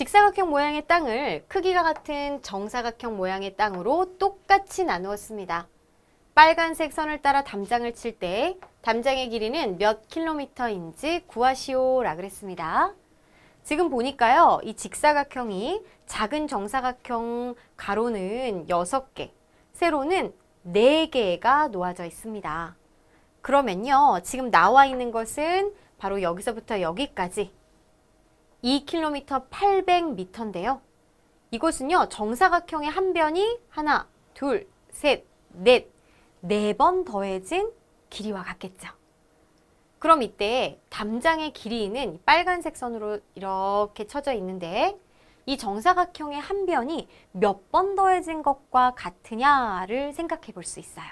직사각형 모양의 땅을 크기가 같은 정사각형 모양의 땅으로 똑같이 나누었습니다. 빨간색 선을 따라 담장을 칠 때 담장의 길이는 몇 킬로미터인지 구하시오 라 그랬습니다. 지금 보니까요. 이 직사각형이 작은 정사각형 가로는 6개, 세로는 4개가 놓아져 있습니다. 그러면요. 지금 나와 있는 것은 바로 여기서부터 여기까지 2km 800m인데요. 이곳은요. 정사각형의 한 변이 하나, 둘, 셋, 넷, 네 번 더해진 길이와 같겠죠. 그럼 이때 담장의 길이는 빨간색 선으로 이렇게 쳐져 있는데 이 정사각형의 한 변이 몇 번 더해진 것과 같으냐를 생각해 볼 수 있어요.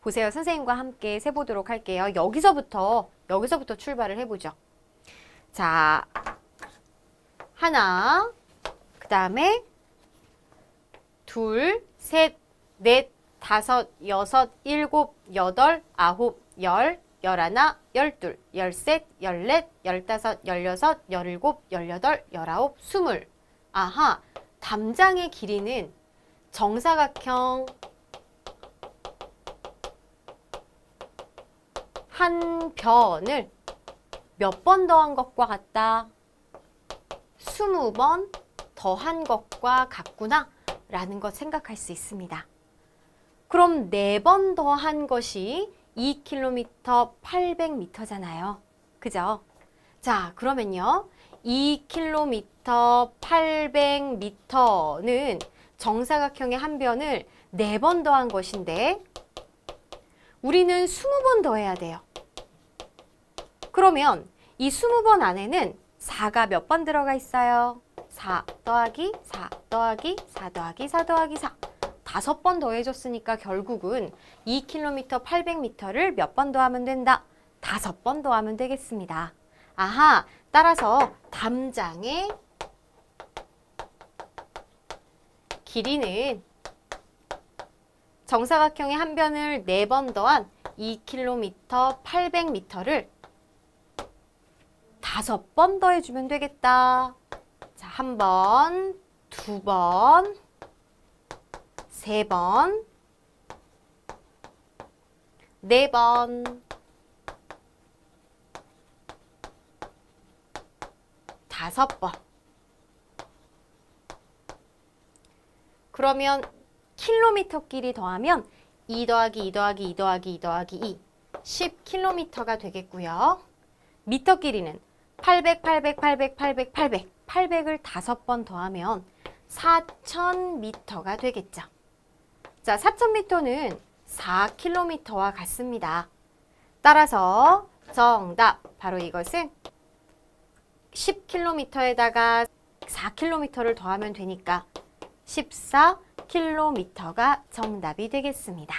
보세요. 선생님과 함께 세보도록 할게요. 여기서부터, 여기서부터 출발을 해보죠. 자, 하나, 그 다음에 둘, 셋, 넷, 다섯, 여섯, 일곱, 여덟, 아홉, 열, 열하나, 열둘, 열셋, 열넷, 열다섯, 열여섯, 열일곱, 열여덟, 열아홉, 스물. 아하, 담장의 길이는 정사각형 한 변을 몇 번 더한 것과 같다. 스무 번 더한 것과 같구나 라는 것 생각할 수 있습니다. 그럼 네 번 더한 것이 2km 800m잖아요. 그죠? 자, 그러면요. 2km 800m는 정사각형의 한 변을 네 번 더한 것인데 우리는 20번 더해야 돼요. 그러면 이 20번 안에는 4가 몇 번 들어가 있어요? 4 더하기 4 더하기 4 더하기 4 더하기 4 다섯 번 더해줬으니까 결국은 2km 800m를 몇 번 더하면 된다? 다섯 번 더하면 되겠습니다. 아하, 따라서 담장의 길이는 정사각형의 한 변을 네 번 더한 2km 800m를 다섯 번 더해주면 되겠다. 자, 한 번, 두 번, 세 번, 네 번, 다섯 번. 그러면 킬로미터 끼리 더하면 2 더하기 2 더하기 2 더하기 2 더하기 2, 10킬로미터가 되겠고요. 미터 끼리는 800, 800, 800, 800, 800, 800을 다섯 번 더하면 4,000m가 되겠죠. 자, 4,000m는 4km와 같습니다. 따라서 정답, 바로 이것은 10km에다가 4km를 더하면 되니까 14km가 정답이 되겠습니다.